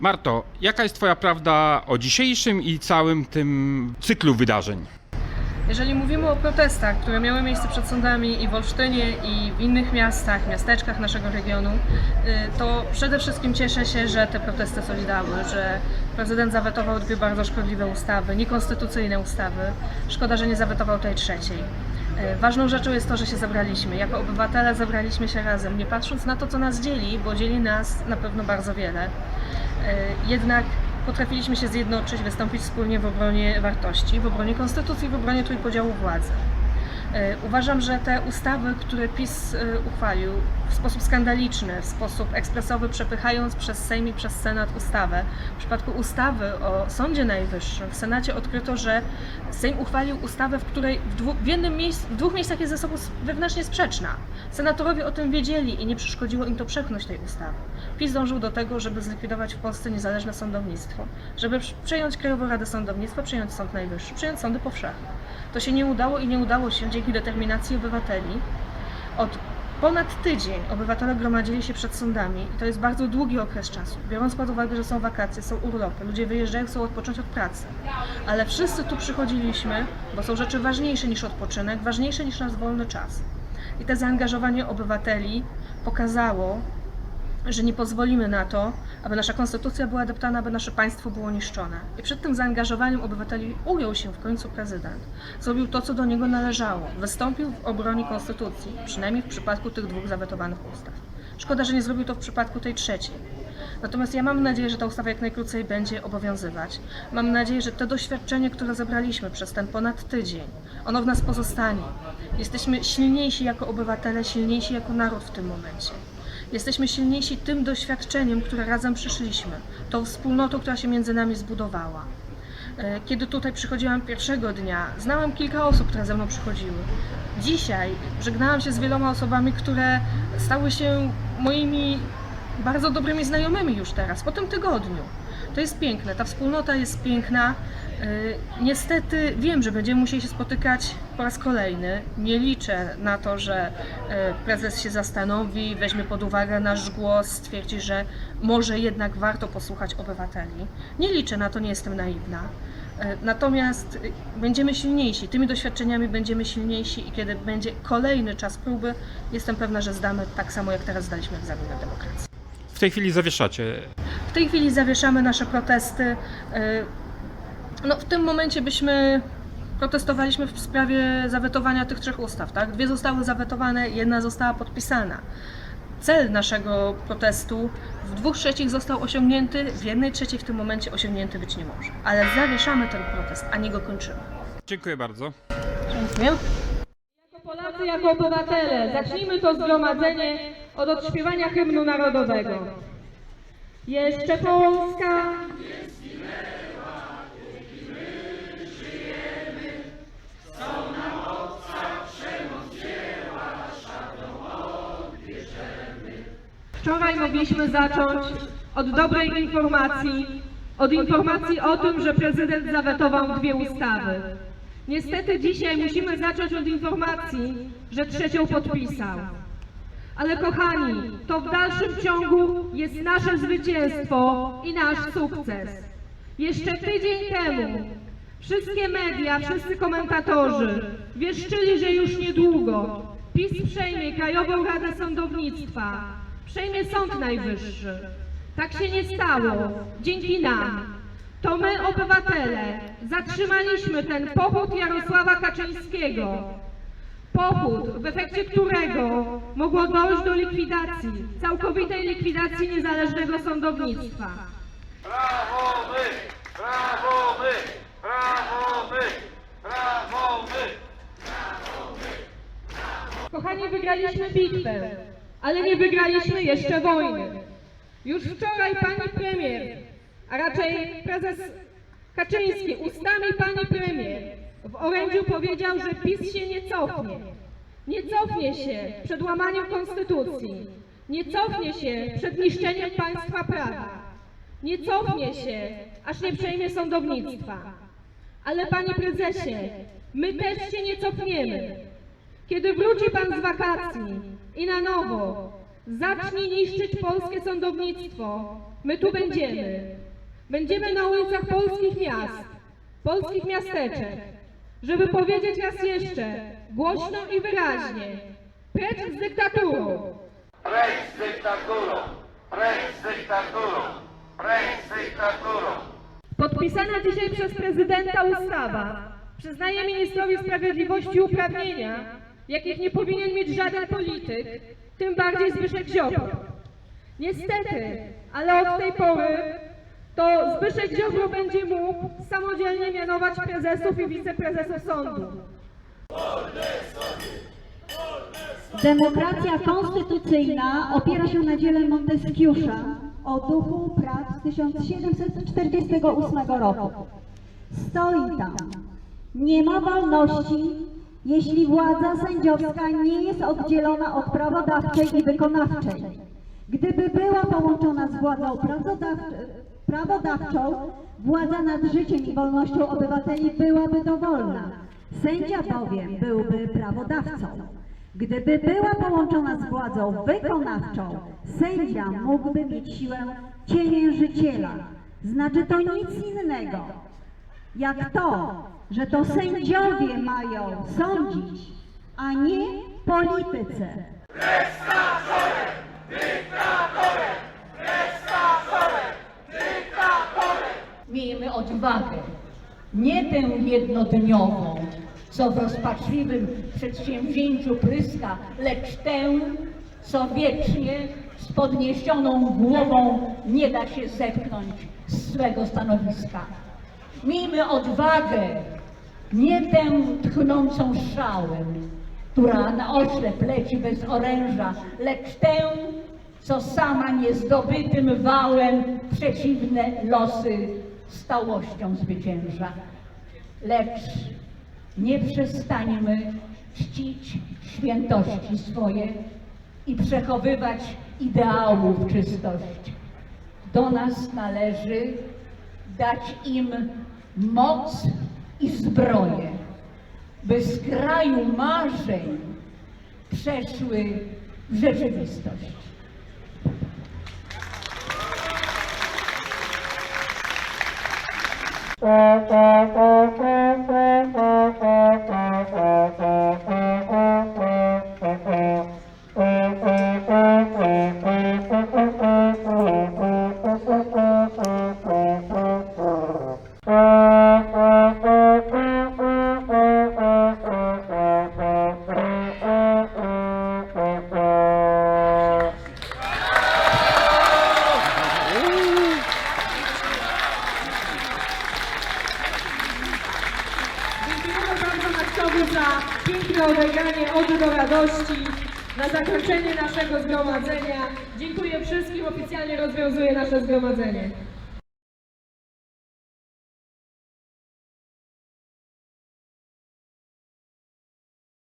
Marto, jaka jest Twoja prawda o dzisiejszym i całym tym cyklu wydarzeń? Jeżeli mówimy o protestach, które miały miejsce przed sądami i w Olsztynie, i w innych miastach, miasteczkach naszego regionu, y, to przede wszystkim cieszę się, że te protesty coś dały, że prezydent zawetował dwie bardzo szkodliwe ustawy, niekonstytucyjne ustawy. Szkoda, że nie zawetował tej trzeciej. Y, Ważną rzeczą jest to, że się zebraliśmy. Jako obywatele zebraliśmy się razem, nie patrząc na to, co nas dzieli, bo dzieli nas na pewno bardzo wiele. Y, Jednak potrafiliśmy się zjednoczyć, wystąpić wspólnie w obronie wartości, w obronie konstytucji, w obronie trójpodziału władzy. E, Uważam, że te ustawy, które PiS e, uchwalił w sposób skandaliczny, w sposób ekspresowy, przepychając przez Sejm i przez Senat ustawę, w przypadku ustawy o Sądzie Najwyższym w Senacie odkryto, że Sejm uchwalił ustawę, w której w, dwu, w, jednym miejsc, w dwóch miejscach jest ze sobą wewnętrznie sprzeczna. Senatorowie o tym wiedzieli i nie przeszkodziło im to przepchnąć tej ustawy. PiS dążył do tego, żeby zlikwidować w Polsce niezależne sądownictwo, żeby przejąć Krajową Radę Sądownictwa, przejąć Sąd Najwyższy, przejąć sądy powszechne. To się nie udało i nie udało się dzięki determinacji obywateli. Od ponad tydzień obywatele gromadzili się przed sądami i to jest bardzo długi okres czasu. Biorąc pod uwagę, że są wakacje, są urlopy, ludzie wyjeżdżają, chcą odpocząć od pracy. Ale wszyscy tu przychodziliśmy, bo są rzeczy ważniejsze niż odpoczynek, ważniejsze niż nasz wolny czas. I te zaangażowanie obywateli pokazało, że nie pozwolimy na to, aby nasza konstytucja była deptana, aby nasze państwo było niszczone. I przed tym zaangażowaniem obywateli ujął się w końcu prezydent. Zrobił to, co do niego należało. Wystąpił w obronie konstytucji, przynajmniej w przypadku tych dwóch zawetowanych ustaw. Szkoda, że nie zrobił to w przypadku tej trzeciej. Natomiast ja mam nadzieję, że ta ustawa jak najkrócej będzie obowiązywać. Mam nadzieję, że to doświadczenie, które zebraliśmy przez ten ponad tydzień, ono w nas pozostanie. Jesteśmy silniejsi jako obywatele, silniejsi jako naród w tym momencie. Jesteśmy silniejsi tym doświadczeniem, które razem przyszliśmy, tą wspólnotą, która się między nami zbudowała. E, Kiedy tutaj przychodziłam pierwszego dnia, znałam kilka osób, które ze mną przychodziły. Dzisiaj żegnałam się z wieloma osobami, które stały się moimi bardzo dobrymi znajomymi już teraz, po tym tygodniu. To jest piękne, ta wspólnota jest piękna. Yy, Niestety wiem, że będziemy musieli się spotykać po raz kolejny. Nie liczę na to, że yy, prezes się zastanowi, weźmie pod uwagę nasz głos, stwierdzi, że może jednak warto posłuchać obywateli. Nie liczę na to, nie jestem naiwna. Yy, Natomiast będziemy silniejsi, tymi doświadczeniami będziemy silniejsi i kiedy będzie kolejny czas próby, jestem pewna, że zdamy tak samo jak teraz zdaliśmy egzamin na demokrację. W tej chwili zawieszacie. W tej chwili zawieszamy nasze protesty. Yy, No, w tym momencie byśmy protestowaliśmy w sprawie zawetowania tych trzech ustaw. Tak? Dwie zostały zawetowane, jedna została podpisana. Cel naszego protestu w dwóch trzecich został osiągnięty, w jednej trzeciej w tym momencie osiągnięty być nie może. Ale zawieszamy ten protest, a nie go kończymy. Dziękuję bardzo. Dziękuję. Jako Polacy, jako obywatele, zacznijmy to zgromadzenie od odśpiewania hymnu narodowego. Jeszcze Polska, Wczoraj mogliśmy zacząć od dobrej informacji, od informacji o tym, że prezydent zawetował dwie ustawy. Niestety dzisiaj musimy zacząć od informacji, że trzecią podpisał. Ale kochani, to w dalszym ciągu jest nasze zwycięstwo i nasz sukces. Jeszcze tydzień temu wszystkie media, wszyscy komentatorzy wieszczyli, że już niedługo PiS przejmie Krajową Radę Sądownictwa, przejmie Sąd Najwyższy. Tak się nie stało. Dzięki nam. To my, obywatele, zatrzymaliśmy ten pochód Jarosława Kaczyńskiego. Pochód, w efekcie którego mogło dojść do likwidacji, całkowitej likwidacji niezależnego sądownictwa. Brawo my! Brawo my! Brawo my! Brawo my! Kochani, wygraliśmy bitwę, ale nie wygraliśmy jeszcze wojny. Już wczoraj pani premier, a raczej prezes Kaczyński ustami pani premier w orędziu powiedział, że PiS się nie cofnie. Nie cofnie się przed łamaniem konstytucji. Nie cofnie się przed niszczeniem państwa prawa. Nie cofnie się, aż nie przejmie sądownictwa. Ale panie prezesie, my też się nie cofniemy. Kiedy wróci Pan z wakacji i na nowo zacznij niszczyć polskie sądownictwo. My tu będziemy. Będziemy na ulicach polskich miast, polskich miasteczek, żeby powiedzieć raz jeszcze, głośno i wyraźnie, precz z dyktaturą. Precz z dyktaturą! Precz z dyktaturą! Precz z dyktaturą! Podpisana dzisiaj przez prezydenta ustawa przyznaje ministrowi sprawiedliwości uprawnienia, jakich nie powinien mieć żaden polityk, tym bardziej Zbyszek Ziobro. Niestety, ale od tej pory to Zbyszek Ziobro będzie mógł samodzielnie mianować prezesów i wiceprezesów sądu. Demokracja konstytucyjna opiera się na dziele Montesquieu'a o duchu praw z 1748 roku. Stoi tam. Nie ma wolności, jeśli władza sędziowska nie jest oddzielona od prawodawczej i wykonawczej. Gdyby była połączona z władzą prawodawcz- prawodawczą, władza nad życiem i wolnością obywateli byłaby dowolna. Sędzia bowiem byłby prawodawcą. Gdyby była połączona z władzą wykonawczą, sędzia mógłby mieć siłę ciemiężyciela. Znaczy to nic innego, jak to, że to sędziowie mają sądzić, a nie politycy. Miejmy odwagę, nie tę jednodniową, co w rozpaczliwym przedsięwzięciu pryska, lecz tę, co wiecznie z podniesioną głową nie da się zepchnąć z swego stanowiska. Miejmy odwagę, nie tę tchnącą szałem, która na oślep leci bez oręża, lecz tę, co sama niezdobytym wałem przeciwne losy stałością zwycięża. Lecz nie przestańmy czcić świętości swoje i przechowywać ideałów czystość. Do nas należy dać im moc i zbroję, by z kraju marzeń przeszły w rzeczywistość. Thank you. Piękne odegranie Ody do radości na zakończenie naszego zgromadzenia. Dziękuję wszystkim, oficjalnie rozwiązuję nasze zgromadzenie.